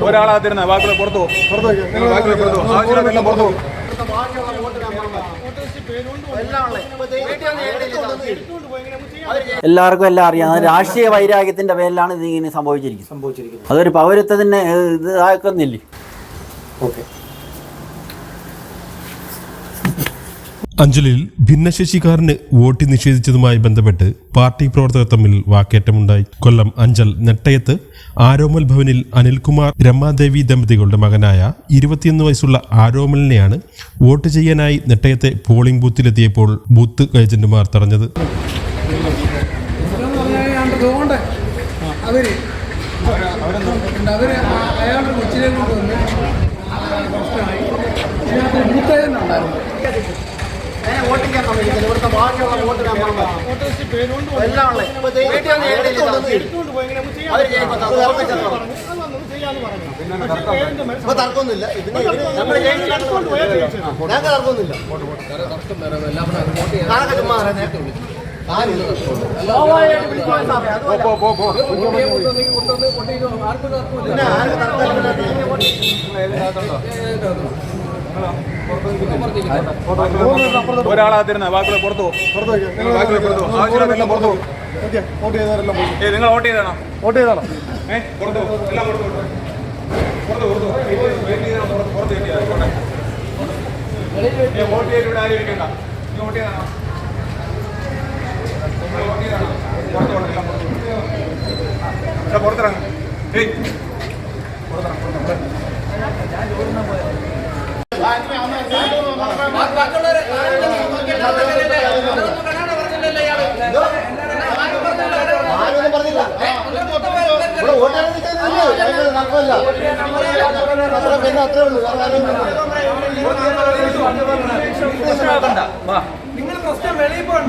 ഒരാളാത്തിരുന്ന വാക്കുകൾ പുറത്തു പുറത്തു വാക്കുകൾ പുറത്തു ആവശ്യമില്ല പുറത്തു എല്ലാം പോകും എല്ലാവർക്കും എല്ലാം അറിയാം. രാഷ്ട്രീയ വൈരാഗ്യത്തിന്റെ പേരിലാണ് ഇത് ഇങ്ങനെ സംഭവിച്ചിരിക്കുന്നത്. അതൊരു പൗരത്വത്തിന് ഇതാക്കുന്നില്ലേ ഓക്കെ. അഞ്ചലിൽ ഭിന്നശേഷിക്കാരന് വോട്ട് നിഷേധിച്ചതുമായി ബന്ധപ്പെട്ട് പാർട്ടി പ്രവർത്തകർ തമ്മിൽ വാക്കേറ്റമുണ്ടായി. കൊല്ലം അഞ്ചൽ നെട്ടയത്ത് ആരോമൽ ഭവനിൽ അനിൽകുമാർ രമാദേവി ദമ്പതികളുടെ മകനായ ഇരുപത്തിയൊന്ന് വയസ്സുള്ള ആരോമലിനെയാണ് വോട്ട് ചെയ്യാനായി നെട്ടയത്തെ പോളിംഗ് ബൂത്തിലെത്തിയപ്പോൾ ബൂത്ത് ഏജന്റുമാർ തടഞ്ഞത്. അതുകൊണ്ട് അവർ അവർ ആ- അയാളുടെ കൊച്ചിനെ കൊണ്ടുവന്ന് പ്രശ്നമായി ഇതിനകത്ത് ബൂത്തേജനുണ്ടായിരുന്നു ഇപ്പൊ തർക്കമൊന്നുമില്ല. ഇതിന് ഞങ്ങൾക്ക് തർക്കമൊന്നുമില്ല. ഞാനൊക്കെ ചുമ്മാ പറയുന്നേ. പോ പോ പോ പിന്നെ ആർക്ക് തർക്കമില്ല ഒരാളാത്തിരുന്ന ബാക്കിയുള്ള പുറത്തു പുറത്തു നിങ്ങൾ വോട്ട് ചെയ്താണോ വോട്ട് ചെയ്താണോ ഏ പുറത്തു എല്ലാം പുറത്തു പുറത്ത് പുറത്ത് വോട്ട് ഇവിടെ ആരും ഇരിക്കണ്ട. നീ വോട്ട് ചെയ്താണോ? പുറത്തിറങ്ങും. ഏയ്. പുറത്തിറങ്ങും പുറത്തിറങ്ങും. ആരൊന്നും പറഞ്ഞില്ല ഇവിടെ വോട്ട് ചെയ്ത് നിൽക്കുന്നില്ല അതിന് തർക്കമില്ല അത്ര പിന്നെ അത്രേ ഉള്ളൂ വേറെ ആരും നിങ്ങൾ പ്രശ്നം വെളിയിൽ പ്രശ്നവുമില്ല.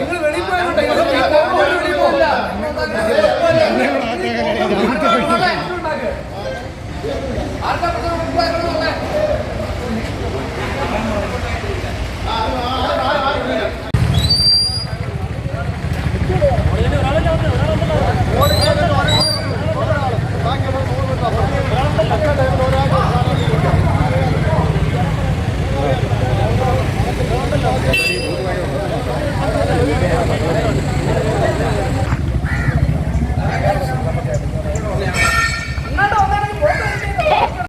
നിങ്ങൾ വെളിയിൽ പോയി ആർക്കാ വെളിയിൽ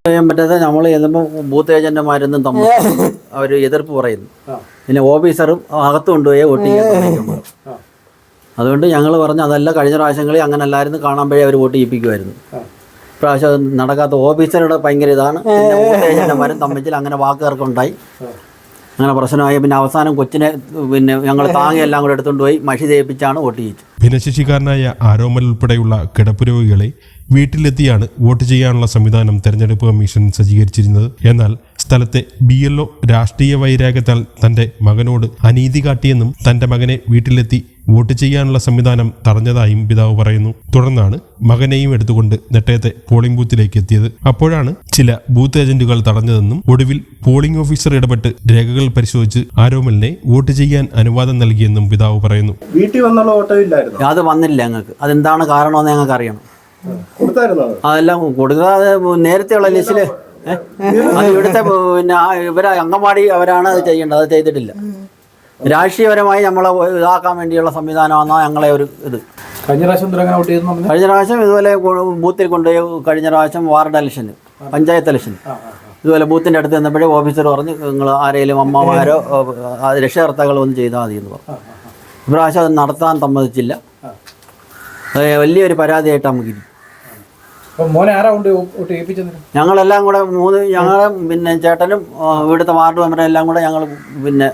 ചെയ്യാൻ പറ്റാതെ നമ്മൾ ചെല്ലുമ്പോൾ ബൂത്ത് ഏജന്റുമാരൊന്നും തമ്മിൽ അവർ എതിർപ്പ് പറയുന്നു. പിന്നെ ഓഫീസറും അകത്ത് കൊണ്ടുപോയി വോട്ട് ചെയ്യാൻ അതുകൊണ്ട് ഞങ്ങൾ പറഞ്ഞു അതല്ല കഴിഞ്ഞ പ്രാവശ്യങ്ങളിൽ അങ്ങനെ അല്ലായിരുന്നു കാണുമ്പോഴേ അവർ വോട്ട് ചെയ്യിപ്പിക്കുമായിരുന്നു പ്രാവശ്യം നടക്കാത്ത ഓഫീസറുടെ ഭയങ്കര ഇതാണ്. ബൂത്ത് ഏജന്റുമാരും തമ്മിൽ അങ്ങനെ വാക്കുകൾക്കുണ്ടായി അങ്ങനെ പ്രശ്നമായി. പിന്നെ അവസാനം കൊച്ചിനെ പിന്നെ ഞങ്ങൾ താങ്ങിയെല്ലാം കൂടെ എടുത്തുകൊണ്ട് പോയി. മഷി ചെയ്യിപ്പിച്ചാണ് വോട്ട് ചെയ്യിച്ചത് ഭിന്നശേഷിക്കാരനായ ആരോമൽ ഉൾപ്പെടെയുള്ള കിടപ്പ് രോഗികളെ വീട്ടിലെത്തിയാണ് വോട്ട് ചെയ്യാനുള്ള സംവിധാനം തെരഞ്ഞെടുപ്പ് കമ്മീഷൻ സജ്ജീകരിച്ചിരുന്നത്. എന്നാൽ സ്ഥലത്തെ ബി എൽ രാഷ്ട്രീയ വൈരാഗ്യത്താൽ തന്റെ മകനോട് അനീതി കാട്ടിയെന്നും തന്റെ മകനെ വീട്ടിലെത്തി വോട്ട് ചെയ്യാനുള്ള സംവിധാനം തടഞ്ഞതായും പിതാവ് പറയുന്നു. തുടർന്നാണ് മകനെയും എടുത്തുകൊണ്ട് നെട്ടയത്തെ പോളിംഗ് ബൂത്തിലേക്ക് എത്തിയത്. അപ്പോഴാണ് ചില ബൂത്ത് ഏജന്റുകൾ തടഞ്ഞതെന്നും ഒടുവിൽ പോളിംഗ് ഓഫീസർ ഇടപെട്ട് രേഖകൾ പരിശോധിച്ച് ആരോമലിനെ വോട്ട് ചെയ്യാൻ അനുവാദം നൽകിയെന്നും പിതാവ് പറയുന്നു. വീട്ടിൽ വന്നുള്ള ഓട്ടോ ഇല്ലായിരുന്നു? അത് വന്നില്ല ഞങ്ങൾക്ക്. അതെന്താണ് കാരണമെന്ന് ഞങ്ങൾക്ക് അറിയണം അതെല്ലാം കൊടുക്കാതെ നേരത്തെയുള്ള ലിസ്റ്റിൽ അത് ഇവിടുത്തെ പിന്നെ ഇവരെ അംഗൻവാടി അവരാണ് അത് ചെയ്യേണ്ടത്. അത് ചെയ്തിട്ടില്ല. രാഷ്ട്രീയപരമായി നമ്മളെ ഇതാക്കാൻ വേണ്ടിയുള്ള സംവിധാനമാണ് ഞങ്ങളെ ഒരു ഇത്. കഴിഞ്ഞ പ്രാവശ്യം കഴിഞ്ഞ പ്രാവശ്യം ഇതുപോലെ ബൂത്തിൽ കൊണ്ടുപോയി കഴിഞ്ഞ പ്രാവശ്യം വാർഡ് ഇലക്ഷന് പഞ്ചായത്ത് ഇലക്ഷന് ഇതുപോലെ ബൂത്തിന്റെ അടുത്ത് നിന്നപ്പോഴേ ഓഫീസർ പറഞ്ഞ് നിങ്ങൾ ആരെങ്കിലും അമ്മമാരോ രക്ഷകർത്താക്കളോ ഒന്ന് ചെയ്താൽ മതി എന്ന് പറഞ്ഞു. ഇപ്രാവശ്യം അത് നടത്താൻ സമ്മതിച്ചില്ല. വലിയൊരു പരാതിയായിട്ട് നമുക്കിരിക്കും മോനെ ആരാ കൊണ്ട് വോട്ട് ചെയ്യിപ്പിച്ചത് ഞങ്ങളെല്ലാം കൂടെ മൂന്ന് ഞങ്ങളും പിന്നെ ചേട്ടനും ഇവിടുത്തെ വാർഡ് മെമ്പറും എല്ലാം കൂടെ ഞങ്ങൾ പിന്നെ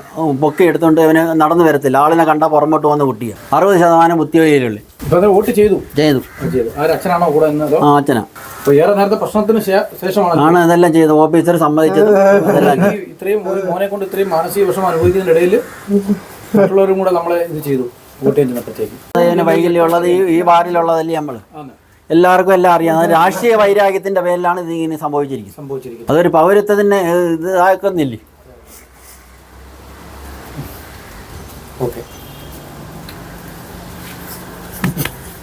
പൊക്കി എടുത്തുകൊണ്ട് ഇവന് നടന്നു വരത്തില്ല. ആളിനെ കണ്ടാൽ പുറമോട്ട് വന്ന കുട്ടിയാണ് അറുപത് ശതമാനം ബുദ്ധിവയിലുള്ളു. ഇപ്പൊ വോട്ട് ചെയ്തു? ചെയ്തു. അച്ഛനാണോ കൂടെ ആ അച്ഛനാ. ഏറെ നേരത്തെ പ്രശ്നത്തിന് ശേഷമാണ് ആണ് ഇതെല്ലാം ചെയ്തു ഓഫീസർ സമ്മതിച്ചത്. ഇത്രയും മോനെ കൊണ്ട് ഇത്രയും മാനസിക വിഷമം അനുഭവിക്കുന്നതിനിടയിൽ മറ്റുള്ളവരും കൂടെ നമ്മളെ ഇത് ചെയ്തു. വോട്ട് ചെയ്യുന്നപ്പോഴത്തേക്ക് വൈകല്യമുള്ളത് ഈ വാർഡിലുള്ളതല്ലേ നമ്മൾ എല്ലാവർക്കും എല്ലാം അറിയാം. രാഷ്ട്രീയ വൈരാഗ്യത്തിന്റെ പേരിലാണ് ഇത് ഇങ്ങനെ സംഭവിച്ചിരിക്കുന്നത്. സംഭവിച്ചിരിക്കുന്നത്. അതൊരു പൗരത്വത്തിന് ഇത് ഇതാക്കുന്നില്ലേ? ഓക്കെ.